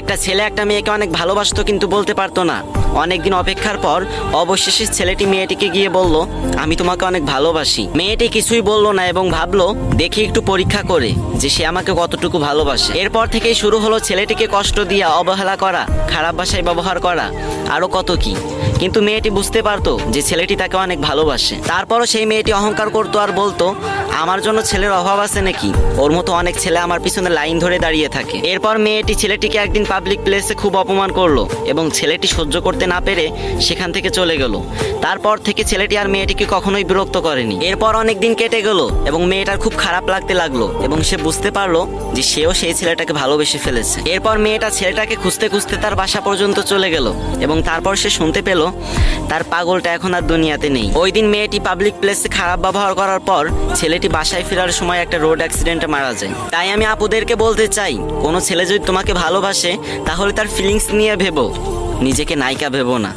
একটা ছেলে একটা মেয়েকে অনেক ভালোবাসতো, কিন্তু বলতে পারতো না। অনেকদিন অপেক্ষার পর অবশেষে ছেলেটি মেয়েটিকে গিয়ে বলল, আমি তোমাকে অনেক ভালোবাসি। মেয়েটি কিছুই বলল না এবং ভাবলো, দেখি একটু পরীক্ষা করে যে সে আমাকে কতটুকু ভালোবাসে। এরপর থেকেই শুরু হলো ছেলেটিকে কষ্ট দিয়া, অবহেলা করা, খারাপ ভাষায় ব্যবহার করা, আরও কত কি। কিন্তু মেয়েটি বুঝতে পারতো যে ছেলেটি তাকে অনেক ভালোবাসে। তারপরও সেই মেয়েটি অহংকার করতো আর বলতো আমার জন্য ছেলের অভাব আছে নাকি? ওর মতো অনেক ছেলে আমার পিছনে লাইন ধরে দাঁড়িয়ে থাকে। এরপর মেয়েটি ছেলেটিকে একদিন পাবলিক প্লেসে খুব অপমান করল এবং ছেলেটি সহ্য করতে না পেরে সেখান থেকে চলে গেল। তারপর থেকে ছেলেটি আর মেয়েটিকে কখনোই বিরক্ত করেনি। এরপর অনেক দিন কেটে গেল এবং মেয়েটার খুব খারাপ লাগতে লাগল এবং সে বুঝতে পারল যে সেও সেই ছেলেটাকে ভালোবেসে ফেলেছে। এরপর মেয়েটা ছেলেটাকে খুঁজতে খুঁজতে তার বাসা পর্যন্ত চলে গেল এবং তারপর সে শুনতে পেল তার পাগলটা এখন আর দুনিয়াতে নেই। ওই দিন মেয়েটি পাবলিক প্লেসে খারাপ ব্যবহার করার পর ছেলেটি বাসায় ফেরার সময় একটা রোড অ্যাক্সিডেন্টে মারা যায় তাই আমি আপুদেরকে বলতে চাই, কোনো ছেলে যদি তোমাকে ভালোবাসে, তাহলে তার ফিলিংস নিয়ে ভেবো নিজেকে নায়িকা ভেবো না.